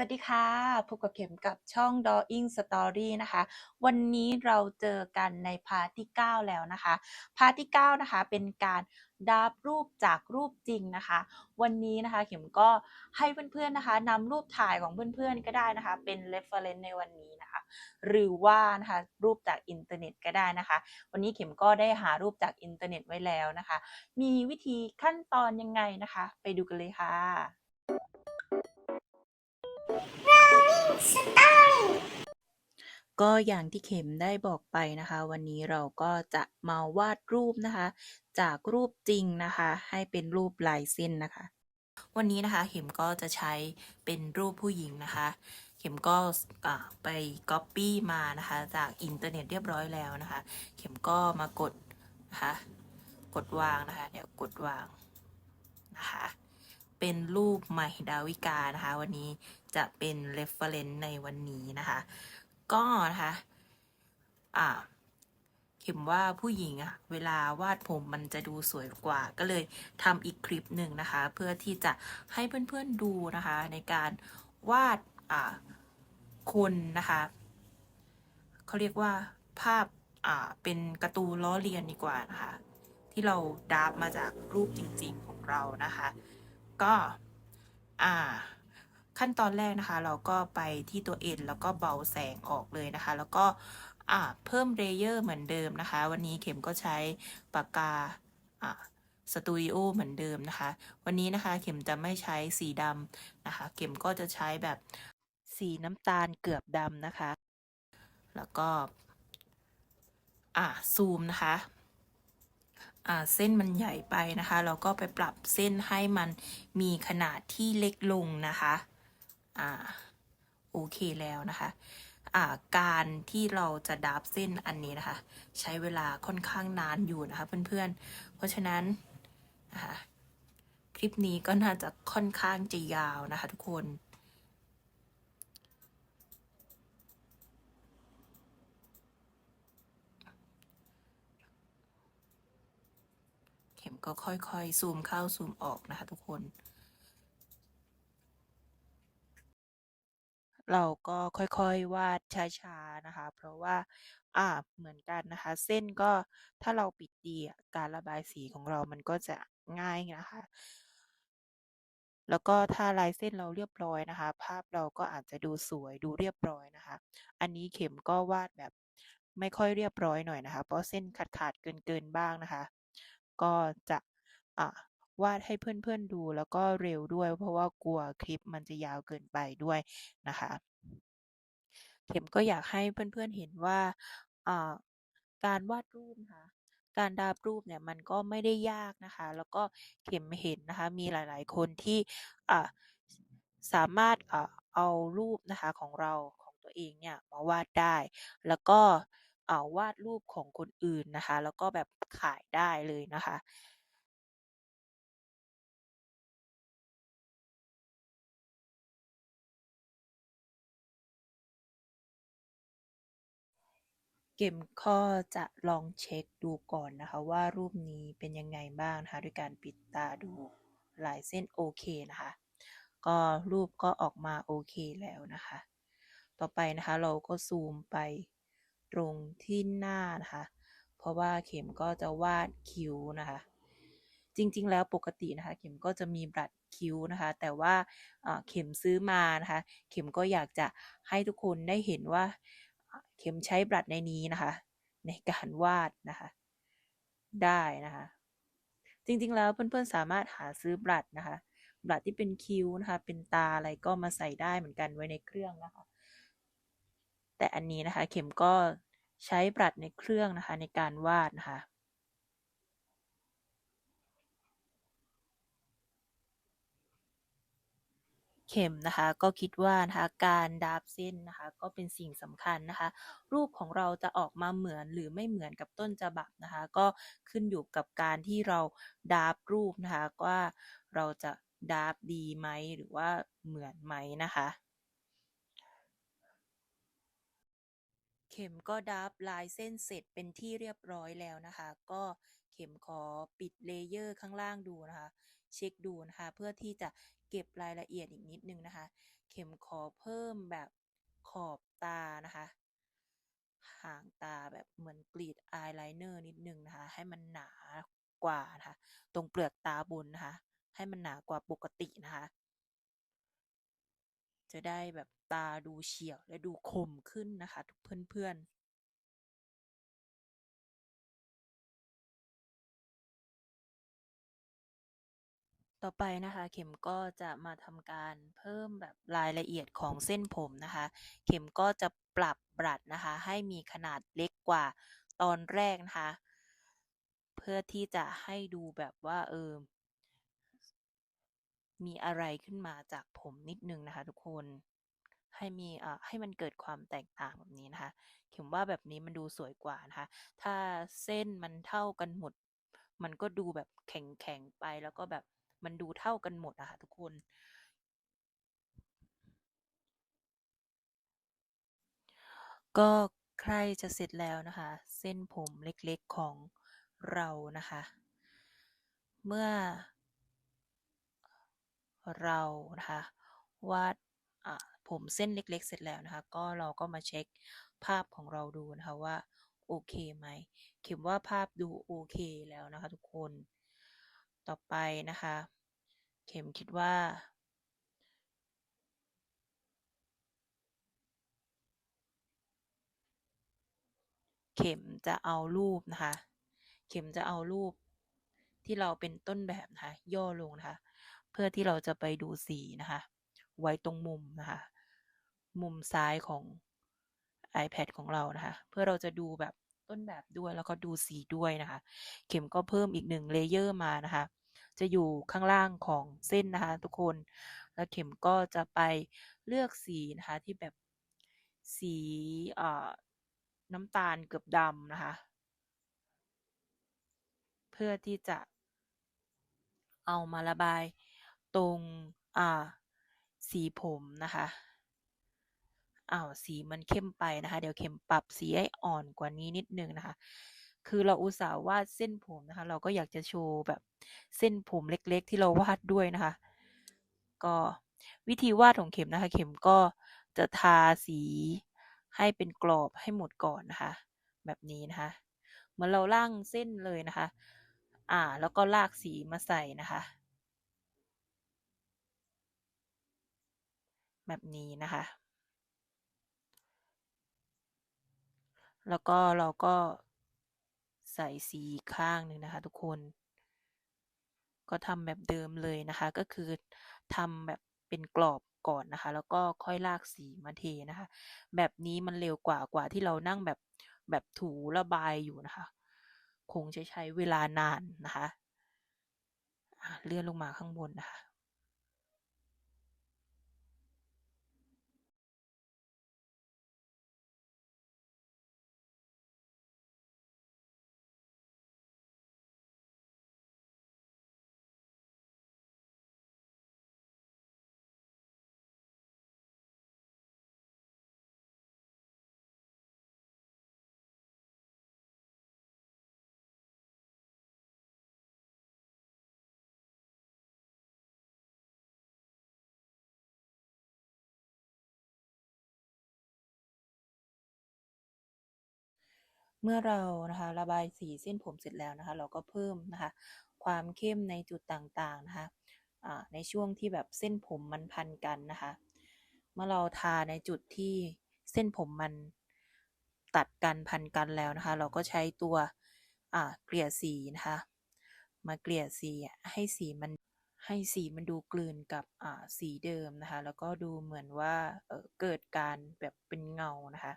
สวัสดีค่ะ พบกับเข็มกับช่อง Drawing Story นะคะ วันนี้เราเจอกันในพาร์ทที่ 9 แล้วนะคะ พาร์ทที่ 9 นะคะ เป็นการดับรูปจากรูปจริงนะคะ วันนี้นะคะเข็มก็ให้เพื่อนๆนะคะนำรูปถ่ายของเพื่อนๆก็ได้นะคะ เป็น reference ในวันนี้นะคะ หรือว่านะคะรูปจากอินเทอร์เน็ตก็ได้นะคะ วันนี้เข็มก็ได้หารูปจากอินเทอร์เน็ตไว้แล้วนะคะ มีวิธีขั้นตอนยังไงนะคะ ไปดูกันเลยค่ะ ก็อย่างที่เข็มได้บอกไปนะคะ วันนี้เราก็จะมาวาดรูปนะคะ จากรูปจริงนะคะ ให้เป็นรูปลายเส้นนะคะ วันนี้นะคะเข็มก็จะใช้เป็นรูปผู้หญิงนะคะ เข็มก็ไปก๊อปปี้มานะคะ จากอินเทอร์เน็ตเรียบร้อยแล้วนะคะ เข็มก็มากดนะคะกดวางนะคะเดี๋ยวกดวางนะคะ เป็นรูปใหม่ดาวิกานะคะ วันนี้ จะเป็น reference ในวันนี้นะคะ ก็นะคะอ่าเข็มว่าผู้หญิงอะเวลาวาดผมมันจะดูสวยกว่า ก็เลยทำอีกคลิปหนึ่งนะคะ เพื่อที่จะให้เพื่อนๆดูนะคะ ในการวาดอ่าคนนะคะเขาเรียกว่าภาพอ่าเป็นกร์ตูล้อเลียนดีกว่านะคะ ที่เราดาบมาจากรูปจริงๆของเรานะคะ ก็อ่า ขั้นตอนแรกนะคะ เราก็ไปที่ตัว N แล้วก็เบาแสงออกเลยนะคะ แล้วก็เพิ่มเลเยอร์เหมือนเดิมนะคะ วันนี้เข็มก็ใช้ปากกาอ่าสตูดิโอเหมือนเดิมนะคะ วันนี้นะคะเข็มจะไม่ใช้สีดำนะคะ เข็มก็จะใช้แบบสีน้ำตาลเกือบดำนะคะ แล้วก็อ่าซูมนะคะอ่าเส้นมันใหญ่ไปนะคะ เราก็ไปปรับเส้นให้มันมีขนาดที่เล็กลงนะคะ อ่าโอเคแล้วนะคะอ่าการที่เราจะดับเส้นอันนี้นะคะ ใช้เวลาค่อนข้างนานอยู่นะคะเพื่อนๆ เพราะฉะนั้นนะคะคลิปนี้ก็น่าจะค่อนข้างจะยาวนะคะทุกคนเข็มก็ค่อยๆ ซูมเข้าซูมออกนะคะทุกคน เราก็ค่อยๆวาดช้าๆนะคะ เพราะว่าอ่าเหมือนกันนะคะ เส้นก็ถ้าเราปิดดีอะการระบายสีของเรามันก็จะง่ายนะคะ แล้วก็ถ้าลายเส้นเราเรียบร้อยนะคะ ภาพเราก็อาจจะดูสวยดูเรียบร้อยนะคะ อันนี้เข็มก็วาดแบบไม่ค่อยเรียบร้อยหน่อยนะคะ เพราะเส้นขาดๆเกินๆบ้างนะคะ ก็จะอ่า วาดให้เพื่อนๆดูแล้วก็เร็วด้วย เพราะว่ากลัวคลิปมันจะยาวเกินไปด้วยนะคะ เข็มก็อยากให้เพื่อนๆเห็นว่าการวาดรูปนะคะการดาบรูปเนี่ยมันก็ไม่ได้ยากนะคะ แล้วก็เข็มเห็นนะคะ มีหลายๆคนที่สามารถอเอารูปนะคะของเราของตัวเองเนี่ยมาวาดได้ แล้วก็าวาดรูปของคนอื่นนะคะ แล้วก็แบบขายได้เลยนะคะ เข็มก็จะลองเช็คดูก่อนนะคะ ว่ารูปนี้เป็นยังไงบ้างนะคะด้วยการปิดตาดูลายเส้นโอเคนะคะ ก็รูปก็ออกมาโอเคแล้วนะคะ ต่อไปนะคะเราก็ซูมไปตรงที่หน้านะคะ เพราะว่าเข็มก็จะวาดคิ้วนะคะ จริงๆ แล้วปกตินะคะ เข็มก็จะมีบลัดคิ้วนะคะ แต่ว่าเข็มซื้อมานะคะ เข็มก็อยากจะให้ทุกคนได้เห็นว่า เข็มใช้บลัดในนี้นะคะ ในการวาดนะคะ ได้นะคะ จริงๆแล้วเพื่อนๆสามารถหาซื้อบลัดนะคะบลัดที่เป็นคิ้วนะคะ เป็นตาอะไรก็มาใส่ได้เหมือนกันไว้ในเครื่องนะคะ แต่อันนี้นะคะ เข็มก็ใช้บลัดในเครื่องนะคะ ในการวาดนะคะ เข็มนะคะ ก็คิดว่านะคะการดาบเส้นนะคะ ก็เป็นสิ่งสำคัญนะคะ รูปของเราจะออกมาเหมือนหรือไม่เหมือนกับต้นฉบับนะคะ ก็ขึ้นอยู่กับการที่เราดาบรูปนะคะว่าเราจะดาบดีไหมหรือว่าเหมือนไหมนะคะเข็มก็ดับลายเส้นเสร็จเป็นที่เรียบร้อยแล้วนะคะ ก็เข็มขอปิดเลเยอร์ข้างล่างดูนะคะ เช็คดูนะคะ เพื่อที่จะเก็บรายละเอียดอีกนิดนึงนะคะ เข็มขอเพิ่มแบบขอบตานะคะหางตาแบบเหมือนกรีดอายไลเนอร์นิดนึงนะคะ ให้มันหนากว่านะคะ ตรงเปลือกตาบนนะคะ ให้มันหนากว่าปกตินะคะ จะได้แบบตาดูเฉียวและดูคมขึ้นนะคะ ทุกเพื่อนๆ ต่อไปนะคะ เข็มก็จะมาทำการเพิ่มแบบรายละเอียดของเส้นผมนะคะ เข็มก็จะปรับบรัดนะคะ ให้มีขนาดเล็กกว่าตอนแรกนะคะ เพื่อที่จะให้ดูแบบว่าเออมีอะไรขึ้นมาจากผมนิดนึงนะคะ ทุกคนให้มีอ่าให้มันเกิดความแตกต่างแบบนี้นะคะ เข็มว่าแบบนี้มันดูสวยกว่านะคะ ถ้าเส้นมันเท่ากันหมด มันก็ดูแบบแข็งๆไปแล้วก็แบบ มันดูเท่ากันหมดอะค่ะทุกคน ก็ใกล้จะเสร็จแล้วนะคะ เส้นผมเล็กๆของเรานะคะ เมื่อเรานะคะวาดผมเส้นเล็ก ๆ เสร็จแล้วนะคะ ก็เราก็มาเช็คภาพของเราดูนะคะว่าโอเคไหมเข็มว่าภาพดูโอเคแล้วนะคะทุกคน ต่อไปนะคะ เข็มคิดว่า เข็มจะเอารูปนะคะ เข็มจะเอารูปที่เราเป็นต้นแบบนะคะ ย่อลงนะคะ เพื่อที่เราจะไปดูสีนะคะ ไว้ตรงมุมนะคะ มุมซ้ายของ iPad ของเรานะคะ เพื่อเราจะดูแบบ ต้นแบบด้วยแล้วก็ดูสีด้วยนะคะ เข็มก็เพิ่มอีกหนึ่งเลเยอร์มานะคะ จะอยู่ข้างล่างของเส้นนะคะ ทุกคน แล้วเข็มก็จะไปเลือกสีนะคะที่แบบสีน้ำตาลเกือบดำนะคะ เพื่อที่จะเอามาระบายตรงสีผมนะคะ อ้าวสีมันเข้มไปนะคะ เดี๋ยวเข็มปรับสีให้อ่อนกว่านี้นิดนึงนะคะ คือเราอุตส่าห์วาดเส้นผมนะคะ เราก็อยากจะโชว์แบบเส้นผมเล็กๆ ที่เราวาดด้วยนะคะ ก็วิธีวาดของเข็มนะคะ เข็มก็จะทาสีให้เป็นกรอบให้หมดก่อนนะคะ แบบนี้นะคะ เหมือนเราล่างเส้นเลยนะคะ อ่า แล้วก็ลากสีมาใส่นะคะ แบบนี้นะคะ แล้วก็เราก็ใส่สีข้างหนึ่งนะคะทุกคน ก็ทำแบบเดิมเลยนะคะ ก็คือทำแบบเป็นกรอบก่อนนะคะ แล้วก็ค่อยลากสีมาเทนะคะ แบบนี้มันเร็วกว่ากว่าที่เรานั่งแบบแบบถูระบายอยู่นะคะ คงจะใช้เวลานานนะคะ เลื่อนลงมาข้างบนนะคะ เมื่อเรานะคะระบายสีเส้นผมเสร็จแล้วนะคะ เราก็เพิ่มนะคะความเข้มในจุดต่างๆนะคะในช่วงที่แบบเส้นผมมันพันกันนะคะ เมื่อเราทาในจุดที่เส้นผมมันตัดกันพันกันแล้วนะคะ เราก็ใช้ตัวเกลี่ยสีนะคะ มาเกลี่ยสีให้สีมันให้สีมันดูกลืนกับสีเดิมนะคะ แล้วก็ดูเหมือนว่าเเกิดการแบบเป็นเงานะคะ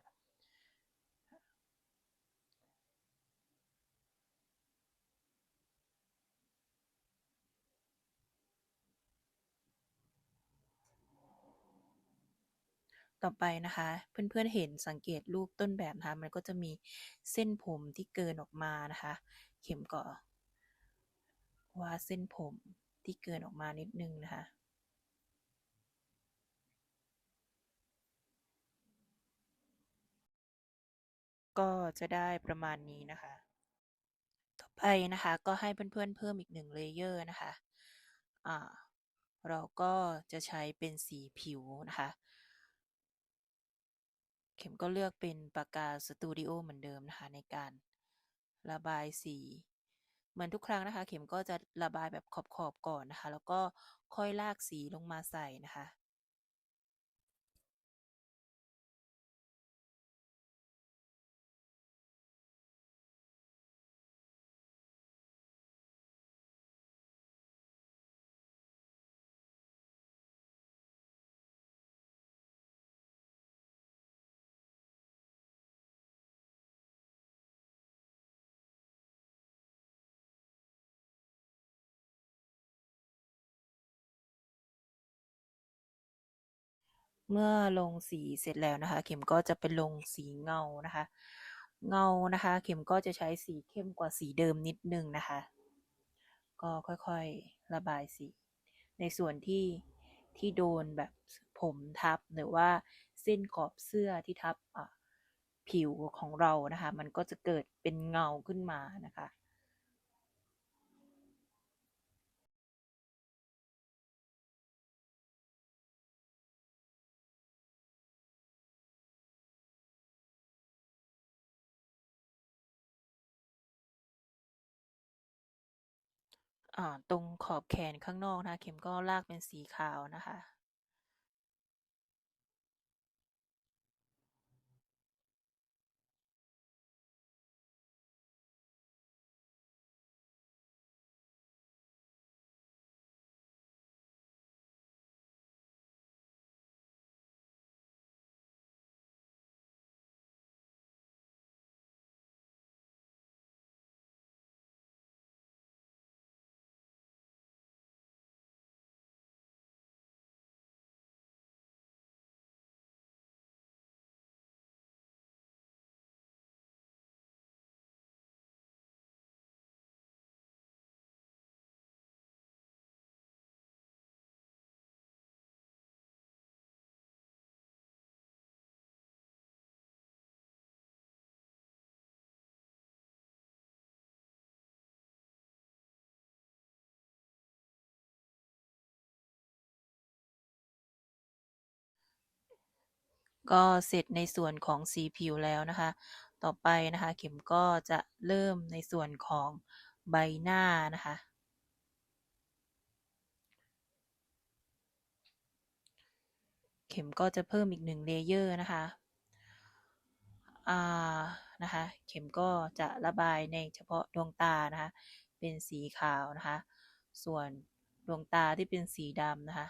ต่อไปนะคะ เพื่อนๆเห็นสังเกตรูปต้นแบบนะคะ มันก็จะมีเส้นผมที่เกินออกมานะคะ เข็มก็วาดเส้นผมที่เกินออกมานิดนึงนะคะก็จะได้ประมาณนี้นะคะ ต่อไปนะคะก็ให้เพื่อนๆเพิ่มอีกหนึ่งเลเยอร์นะคะ อ่า เราก็จะใช้เป็นสีผิวนะคะ เข็มก็เลือกเป็นปากกาสตูดิโอเหมือนเดิมนะคะในการระบายสี เหมือนทุกครั้งนะคะ เข็มก็จะระบายแบบขอบๆก่อนนะคะ แล้วก็ค่อยลากสีลงมาใส่นะคะ เมื่อลงสีเสร็จแล้วนะคะ เข็มก็จะเป็นลงสีเงานะคะ เงานะคะ เข็มก็จะใช้สีเข้มกว่าสีเดิมนิดนึงนะคะ ก็ค่อยๆระบายสีในส่วนที่ที่โดนแบบผมทับหรือว่าเส้นขอบเสื้อที่ทับผิวของเรานะคะ มันก็จะเกิดเป็นเงาขึ้นมานะคะ ตรงขอบแขนข้างนอกนะ เข็มก็ลากเป็นสีขาวนะคะ ก็เสร็จในส่วนของสีผิวแล้วนะคะ ต่อไปนะคะ เข็มก็จะเริ่มในส่วนของใบหน้านะคะ เข็มก็จะเพิ่มอีกหนึ่งเลเยอร์นะคะอ่านะคะ เข็มก็จะระบายในเฉพาะดวงตานะคะ เป็นสีขาวนะคะ ส่วนดวงตาที่เป็นสีดำนะคะ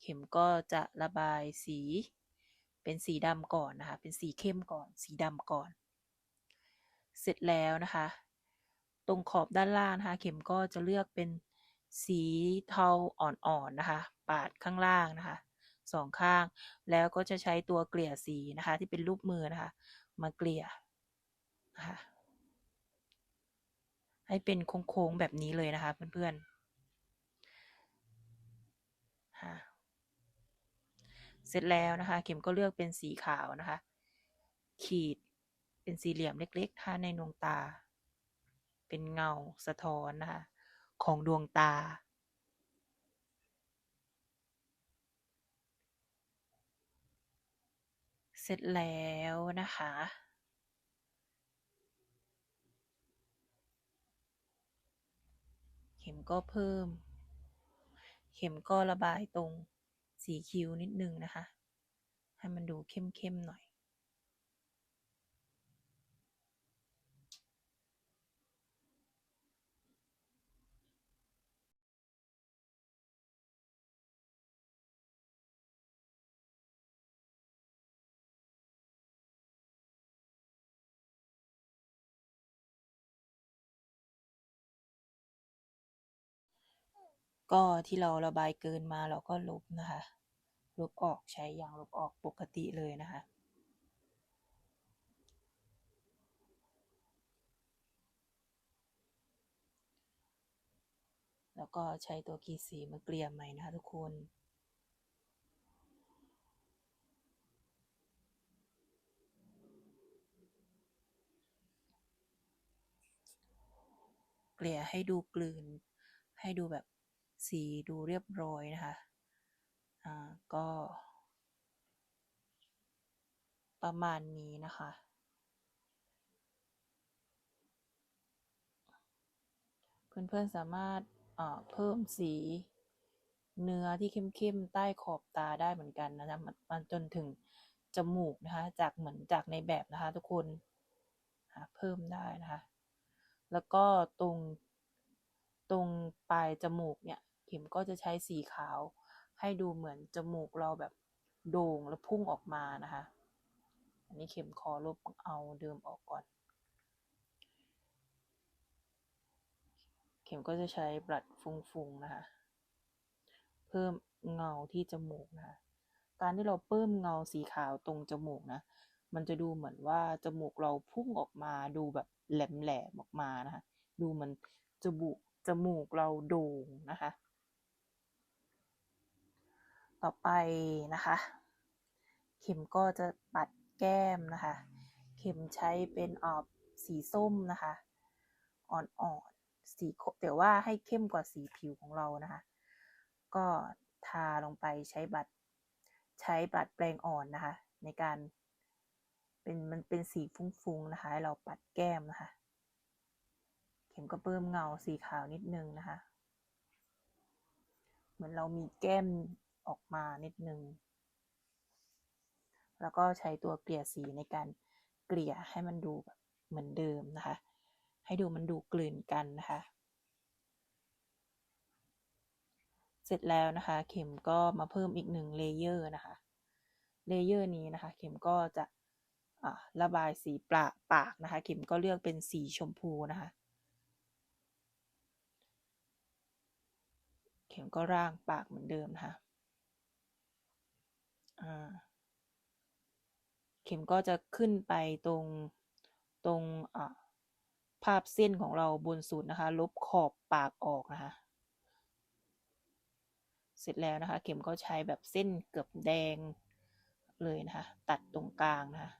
เข็มก็จะระบายสี เป็นสีดำก่อนนะคะ เป็นสีเข้มก่อน สีดำก่อน เสร็จแล้วนะคะ ตรงขอบด้านล่างนะคะ เข็มก็จะเลือกเป็นสีเทาอ่อนๆนะคะ ปาดข้างล่างนะคะสองข้าง แล้วก็จะใช้ตัวเกลี่ยสีนะคะ ที่เป็นรูปมือนะคะ มาเกลี่ยนะคะให้เป็นโค้งๆแบบนี้เลยนะคะเพื่อนๆ เสร็จแล้วนะคะ เข็มก็เลือกเป็นสีขาวนะคะ ขีดเป็นสี่เหลี่ยมเล็กๆทาในดวงตา เป็นเงาสะท้อนนะคะ ของดวงตา เสร็จแล้วนะคะเข็มก็เพิ่ม เข็มก็ระบายตรง สีคิ้วนิดนึงนะคะ ให้มันดูเข้มๆหน่อย ก็ที่เราระบายเกินมาเราก็ลบนะคะ ลบออกใช้ยางลบออกปกติเลยนะคะแล้วก็ใช้ตัวขีดสีมาเกลี่ยใหม่นะคะทุกคน เกลี่ยให้ดูกลืน ให้ดูแบบสีดูเรียบร้อยนะคะ อ่า ก็ ประมาณนี้นะคะเพื่อนๆสามารถเพิ่มสีเนื้อที่เข้มๆ ใต้ขอบตาได้เหมือนกันนะคะมันจนถึงจมูกนะคะ จากเหมือนจากในแบบนะคะทุกคนเพิ่มได้นะคะ แล้วก็ตรงตรงปลายจมูกเนี่ยเข็มก็จะใช้สีขาว ให้ดูเหมือนจมูกเราแบบโด่งแล้วพุ่งออกมานะคะ อันนี้เข็มคอลบเอาเดิมออกก่อน เข็มก็จะใช้บลัดฟุ้งๆนะคะ เพิ่มเงาที่จมูกนะคะ การที่เราเพิ่มเงาสีขาวตรงจมูกนะ มันจะดูเหมือนว่าจมูกเราพุ่งออกมาดูแบบแหลมๆออกมานะคะ ดูเหมือนจมูกจมูกเราโด่งนะคะ ต่อไปนะคะ เข็มก็จะปัดแก้มนะคะ เข็มใช้เป็นออบสีส้มนะคะ อ่อนๆสีแต่ว่าให้เข้มกว่าสีผิวของเรานะคะ ก็ทาลงไปใช้บัตรใช้บัตรแปรงอ่อนนะคะ ในการเป็นมันเป็นสีฟุ้งๆนะคะให้เราปัดแก้มนะคะ เข็มก็เพิ่มเงาสีขาวนิดนึงนะคะ เหมือนเรามีแก้ม ออกมานิดนึง แล้วก็ใช้ตัวเกลี่ยสีในการเกลี่ยให้มันดูแบบเหมือนเดิมนะคะ ให้ดูมันดูกลืนกันนะคะ เสร็จแล้วนะคะ เข็มก็มาเพิ่มอีกหนึ่งเลเยอร์นะคะ เลเยอร์นี้นะคะ เข็มก็จะระบายสีปากปากนะคะ เข็มก็เลือกเป็นสีชมพูนะคะ เข็มก็ร่างปากเหมือนเดิมนะคะ เข็มก็จะขึ้นไปตรงตรงภาพเส้นของเราบนสุดนะคะ ลบขอบปากออกนะคะ เสร็จแล้วนะคะ เข็มก็ใช้แบบเส้นเกือบแดงเลยนะคะ ตัดตรงกลางนะคะ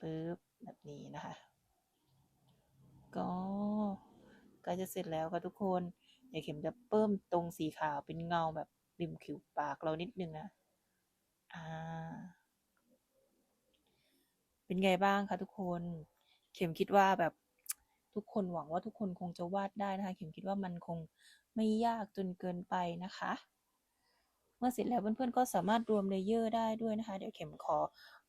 ปึ๊บแบบนี้นะคะ ก็กล้จะเสร็จแล้วค่ะทุกคนเดี๋ยวเข็มจะเพิ่มตรงสีขาวเป็นเงาแบบ ริมผิวปากเรานิดนึงนะ อ่า เป็นไงบ้างคะทุกคน เข็มคิดว่าแบบทุกคนหวังว่าทุกคนคงจะวาดได้นะคะ เข็มคิดว่ามันคงไม่ยากจนเกินไปนะคะ เมื่อเสร็จแล้วเพื่อนๆก็สามารถรวมเลเยอร์ได้ด้วยนะคะ เดี๋ยวเข็มขอ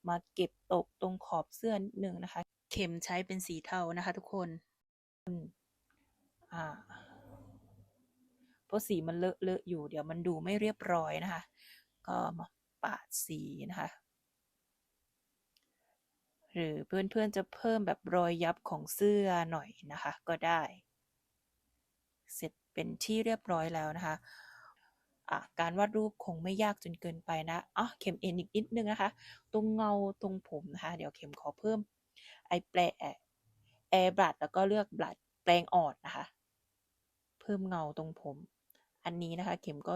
มาเก็บตกตรงขอบเสื้อนิดนึงนะคะ เข็มใช้เป็นสีเทานะคะ ทุกคน อ่า เพราะสีมันเลอะเลอะอยู่ เดี๋ยวมันดูไม่เรียบร้อยนะคะ ก็มาปาดสีนะคะ หรือเพื่อนๆจะเพิ่มแบบรอยยับของเสื้อหน่อยนะคะ ก็ได้ เสร็จเป็นที่เรียบร้อยแล้วนะคะะการวาดรูปคงไม่ยากจนเกินไปนะอ๋อเข็มเอ็นอีกนิดนึงนะคะ ตรงเงาตรงผมนะคะ เดี๋ยวเข็มขอเพิ่มไอแปรแอร์บลัดแล้วก็เลือกบลัดแปลงออนนะคะ เพิ่มเงาตรงผม อันนี้นะคะ เข็มก็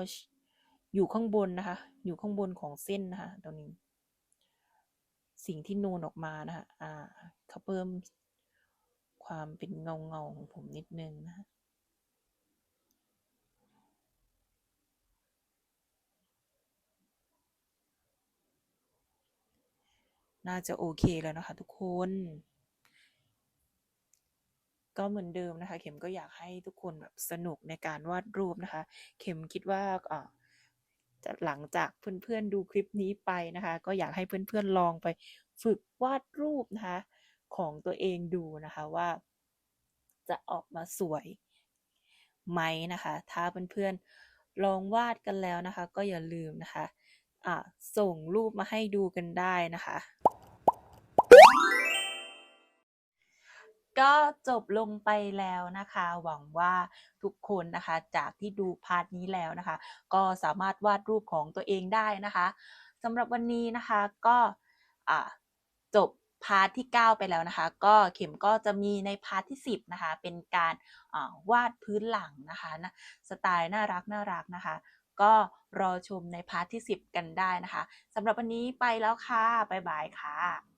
อยู่ข้างบนนะคะ อยู่ข้างบนของเส้นนะคะตรงนี้ สิ่งที่นูนออกมานะคะอ่าเขาเพิ่มความเป็นเงาเงาของผมนิดนึงนะคะน่าจะโอเคแล้วนะคะทุกคน ก็เหมือนเดิมนะคะ เข็มก็อยากให้ทุกคนแบบสนุกในการวาดรูปนะคะ เข็มคิดว่าอ่าจะหลังจากเพื่อนๆดูคลิปนี้ไปนะคะ ก็อยากให้เพื่อนๆลองไปฝึกวาดรูปนะคะของตัวเองดูนะคะว่า จะออกมาสวยไหมนะคะ ถ้าเพื่อนๆลองวาดกันแล้วนะคะ ก็อย่าลืมนะคะะส่งรูปมาให้ดูกันได้นะคะ ก็จบลงไปแล้วนะคะ หวังว่าทุกคนนะคะ จากที่ดูพาร์ทนี้แล้วนะคะ ก็สามารถวาดรูปของตัวเองได้นะคะสำหรับวันนี้นะคะก็จบพาร์ทที่ 9 ไปแล้วนะคะ ก็เข็มก็จะมีในพาร์ทที่ 10 นะคะ เป็นการวาดพื้นหลังนะคะนะสไตล์น่ารักน่ารักนะคะ ก็รอชมในพาร์ทที่ 10 กันได้นะคะสำหรับวันนี้ไปแล้วค่ะ บ๊ายบายค่ะ